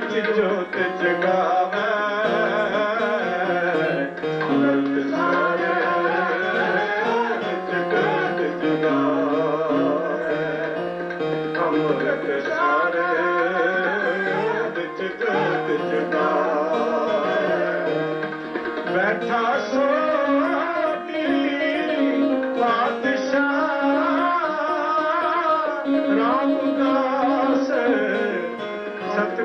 ਵਿੱਚ ਜੋਤ ਜਗਾਵੇ। ਲਲਤ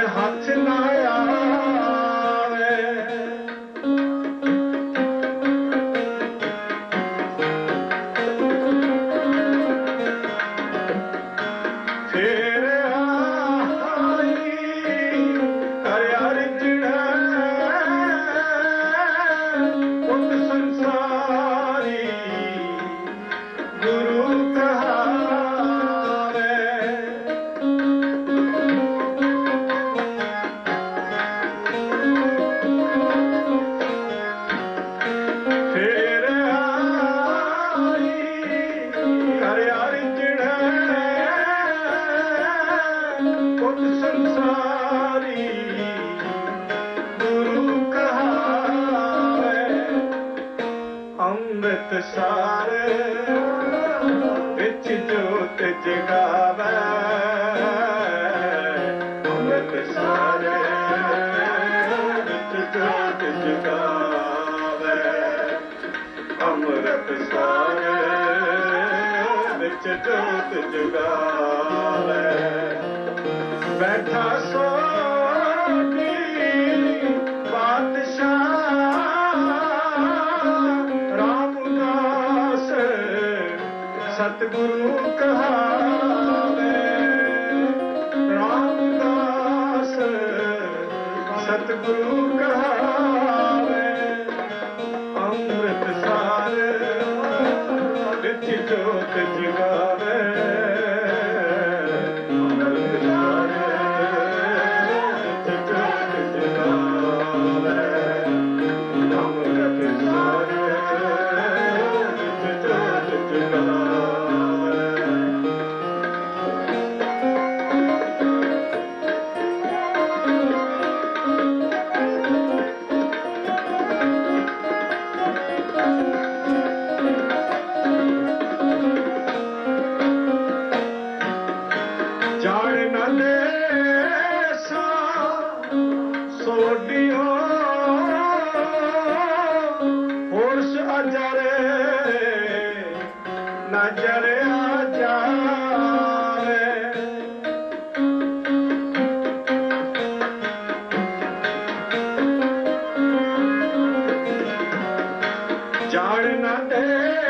মানুষের হাত ਜਗਾ ਵਿੱਚ ਅੰਮ੍ਰਿਤ ਸਾਰ ਜੋਤ ਜਗਾਵੇ। ਅੰਮ੍ਰਿਤ ਸਾਰ ਵਿੱਚ ਜੋਤ ਜਗਾਵੇ। ਬੈਠਾ ਸੋ ਸਤਿਗੁਰੂ ਕਹਾਵੇ। ਰਾਮਦਾਸ ਸਤਿਗੁਰੂ ਕਹਾਵੇ। ਅੰਮ੍ਰਿਤ ਸਾਰ ਵਿੱਚ ਜੋਤ ਜੀ え!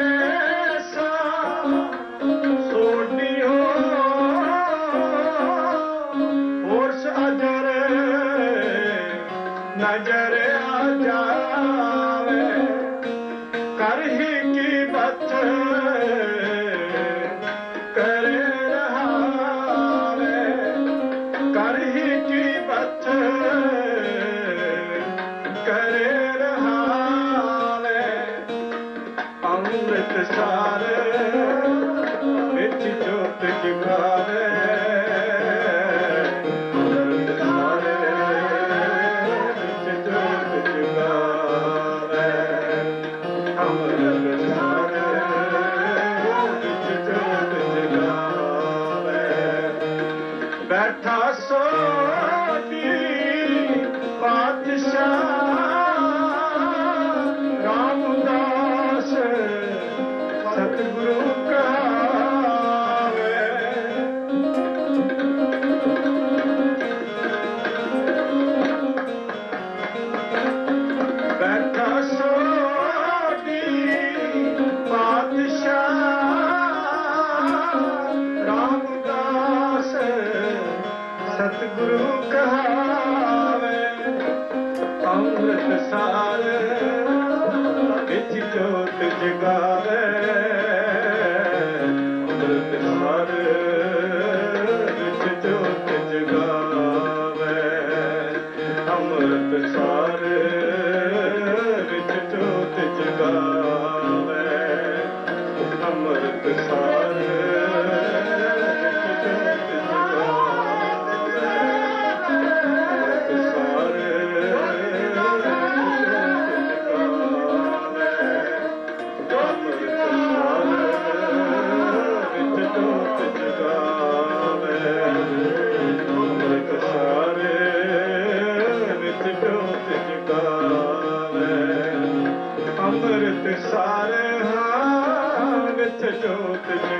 God. Mr.